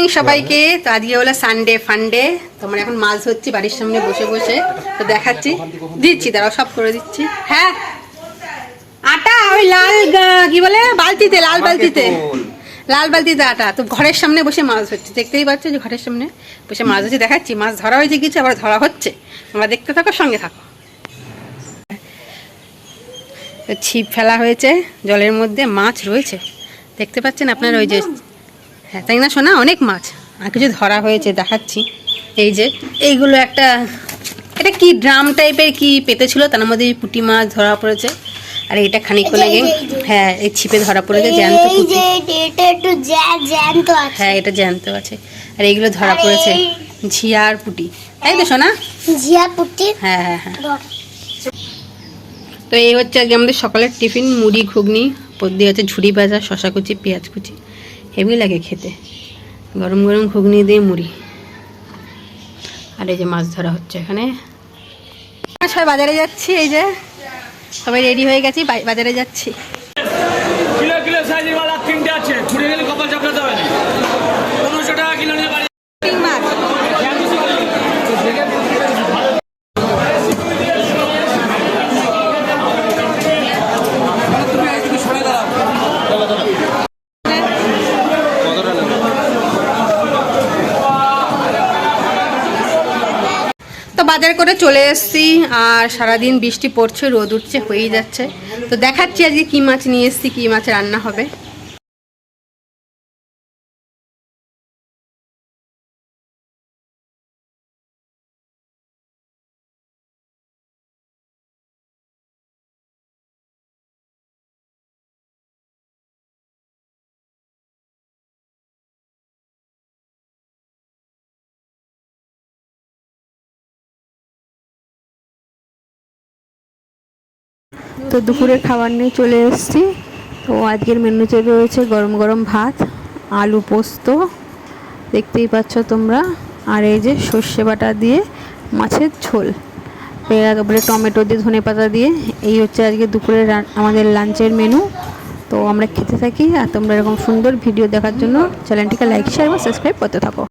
Morning সবাইকে। তো আজকে হলো সানডে ফান্ডে তোমরা এখন মাছ ধরছি বাড়ির সামনে বসে বসে। তো দেখাচ্ছি। দিচ্ছি দাঁড়াও সব করে দিচ্ছি। হ্যাঁ। আটা ওই লাল কি বলে? বালতিতে লাল বালতিতে। লাল বালতিতে আটা। তো ঘরের সামনে বসে মাছ ধরছি। দেখতেই পাচ্ছ যে ঘরের সামনে বসে মাছ ধরছি দেখাচ্ছি। মাছ ধরা হয়েছে কিছু আবার ধরা হচ্ছে। তোমরা দেখতে থাকো সঙ্গে থাকো। ছিপ ফেলা হয়েছে জলের মধ্যে মাছ রয়েছে। দেখতে পাচ্ছেন আপনার ওই যে হ্যাঁ তাই না শোনা অনেক মাছ। আর কিছু ধরা হয়েছে দেখাচ্ছি। এই যে এইগুলো একটা এটা কি ড্রাম টাইপের কি পেতে ছিল? তার মধ্যে পুঁটি মাছ ধরা পড়েছে। আর এটা খানিকক্ষণ আগে হ্যাঁ এই ছিপে ধরা পড়েছে জ্যান্ত পুঁটি। হ্যাঁ এটা জ্যান্ত আছে। আর এইগুলো ধরা পড়েছে ঝিয়া আর পুঁটি। তাই তো শোনা জিয়া পুটি? হ্যাঁ হ্যাঁ হ্যাঁ। তো এই হচ্ছে আজকে আমাদের সকালের টিফিন মুড়ি ঘুগনি পর দিয়ে হচ্ছে ঝুড়ি ভাজা শশা কুচি পেঁয়াজ কুচি। হেভি লাগে খেতে। গরম গরম ঘুগনি দিয়ে মুড়ি। আর এই যে মাছ ধরা হচ্ছে এখানে। সবাই বাজারে যাচ্ছি, এই যে। সবাই রেডি হয়ে গেছি বাজারে যাচ্ছি। বাজার করে চলে এসছি, আর সারাদিন বৃষ্টি পড়ছে, রোদ উঠছে, হয়েই যাচ্ছে। তো দেখাচ্ছি আজকে কি মাছ নিয়ে এসছি, কী মাছ রান্না হবে। তো দুপুরের খাবার নিয়ে চলে এসেছি। তো আজকের মেনুতে রয়েছে গরম গরম ভাত, আলু পোস্ত। দেখতেই পাচ্ছ তোমরা। আর এই যে সর্ষে বাটা দিয়ে মাছের ঝোল। একেবারে টমেটো দিয়ে ধনে পাতা দিয়ে। এই হচ্ছে আজকে দুপুরের আমাদের লাঞ্চের মেনু তো আমরা খেতে থাকি আর তোমরা এরকম সুন্দর ভিডিও দেখার জন্য চ্যানেলটিকে লাইক শেয়ার এবং সাবস্ক্রাইব করতে থাকো।